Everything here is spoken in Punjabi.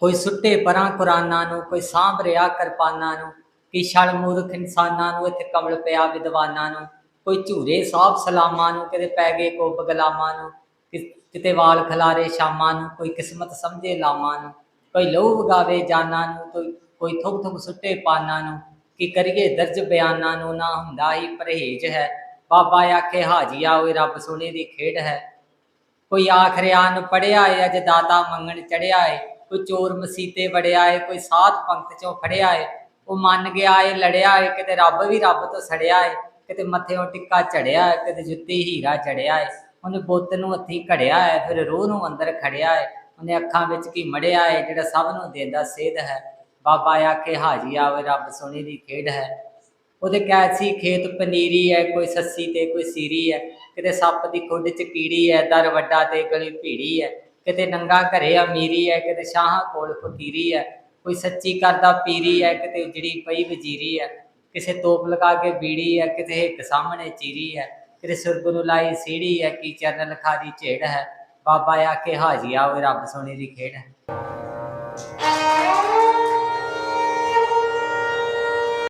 ਕੋਈ ਸੁੱਟੇ ਪਰਾਂ ਕੁਰਾਨਾਂ ਨੂੰ, ਕੋਈ ਸਾਂਭ ਰਿਆ ਕਿਰਪਾਨਾਂ ਨੂੰ, ਕਿ ਛਲ ਮੂਰਖ ਇਨਸਾਨਾਂ ਨੂੰ ਇੱਥੇ ਕਮਲ ਪਿਆ ਵਿਦਵਾਨਾਂ ਨੂੰ, ਕੋਈ ਝੂਰੇ ਸਾਹਬ ਸਲਾਮਾਂ ਨੂੰ, ਕਿਤੇ ਪੈ ਗਏ ਕੋ ਬਗਲਾਮਾਂ ਨੂੰ, ਕਿ- ਕਿਤੇ ਵਾਲ ਖਲਾਰੇ ਸ਼ਾਮਾਂ ਨੂੰ, ਕੋਈ ਕਿਸਮਤ ਸਮਝੇ ਲਾਮਾਂ ਨੂੰ, ਕੋਈ ਲਹੂ ਵਗਾਵੇ ਜਾਨਾਂ ਨੂੰ, ਕੋਈ ਕੋਈ ਥੁੱਕ ਥੁਕ ਸੁੱਟੇ ਪਾਨਾਂ ਨੂੰ, ਕਿ ਕਰੀਏ ਦਰਜ ਬਿਆਨਾਂ ਨੂੰ, ਨਾ ਹੁੰਦਾ ਹੀ ਪਰਹੇਜ ਹੈ, ਬਾਬਾ ਆਖੇ ਹਾਜੀਆ ਓਏ ਰੱਬ ਸੋਹਣੇ ਦੀ ਖੇਡ ਹੈ। ਕੋਈ ਆਖਰਿਆਨ ਨੂੰ ਪੜਿਆ ਏ, ਅਜ ਦਾਤਾ ਮੰਗਣ ਚੜਿਆ ਏ ਕੋਈ ਚੋਰ ਮਸੀਤੇ ਵੜਿਆ ਏ ਕੋਈ ਸਾਧ ਪੰਕਤ ਚੋਂ ਫੜਿਆ ਏ ਉਹ ਮੰਨ ਗਿਆ ਏ ਲੜਿਆ ਏ ਕਿਤੇ ਰੱਬ ਵੀ ਰੱਬ ਤੋਂ ਸੜਿਆ ਏ ਕਿਤੇ ਮੱਥੇੋਂ ਟਿੱਕਾ ਚੜਿਆ ਏ ਕਿਤੇ ਜੁੱਤੀ ਹੀਰਾ ਚੜਿਆ ਏ ਉਹਨੇ ਬੁੱਤ ਨੂੰ ਹੱਥੀ ਘੜਿਆ ਏ ਫਿਰ ਰੂਹ ਨੂੰ ਅੰਦਰ ਖੜਿਆ ਏ ਉਹਨੇ ਅੱਖਾਂ ਵਿੱਚ ਕੀ ਮੜਿਆ ਏ ਜਿਹੜਾ ਸਭ ਨੂੰ ਦੇਂਦਾ ਸੇਧ ਹੈ, ਬਾਬਾ ਆਖੇ ਹਾਜੀ ਆਵੇ, ਰੱਬ ਸੋਹਣੀ ਦੀ ਖੇਡ ਹੈ। ਉਹਦੇ ਕੈਸੀ ਖੇਤ ਪਨੀਰੀ ਹੈ, ਕੋਈ ਸੱਸੀ ਤੇ ਕੋਈ ਸੀਰੀ ਹੈ, ਕਿਤੇ ਸੱਪ ਦੀ ਖੁੱਡ ਚ ਕੀੜੀ ਹੈ, ਦਰ ਵੱਡਾ ਤੇ ਗਲੀ ਭੀੜੀ ਹੈ ਕਿਤੇ ਨੰਗਾ ਘਰੇ ਅਮੀਰੀ ਹੈ, ਕਿਤੇ ਸ਼ਾਹਾਂ ਕੋਲ ਫਕੀਰੀ ਹੈ, ਕੋਈ ਸੱਚੀ ਕਰਦਾ ਪੀਰੀ ਹੈ, ਕਿਤੇ ਉਜੜੀ ਪਈ ਵਜ਼ੀਰੀ ਹੈ, ਕਿਸੇ ਤੋਪ ਲਗਾ ਕੇ ਬੀੜੀ ਹੈ, ਕਿਤੇ ਇੱਕ ਸਾਹਮਣੇ ਚੀਰੀ ਹੈ, ਕਿਤੇ ਸੁਰਗ ਨੂੰ ਲਾਈ ਸੀੜੀ ਹੈ, ਕੀ ਚਰਨ ਲਖਾ ਝੇੜ ਹੈ, ਬਾਬਾ ਆ ਕੇ ਹਾਜੀ ਆਵੇ ਰੱਬ ਸੋਹਣੀ ਦੀ ਖੇਡ ਹੈ।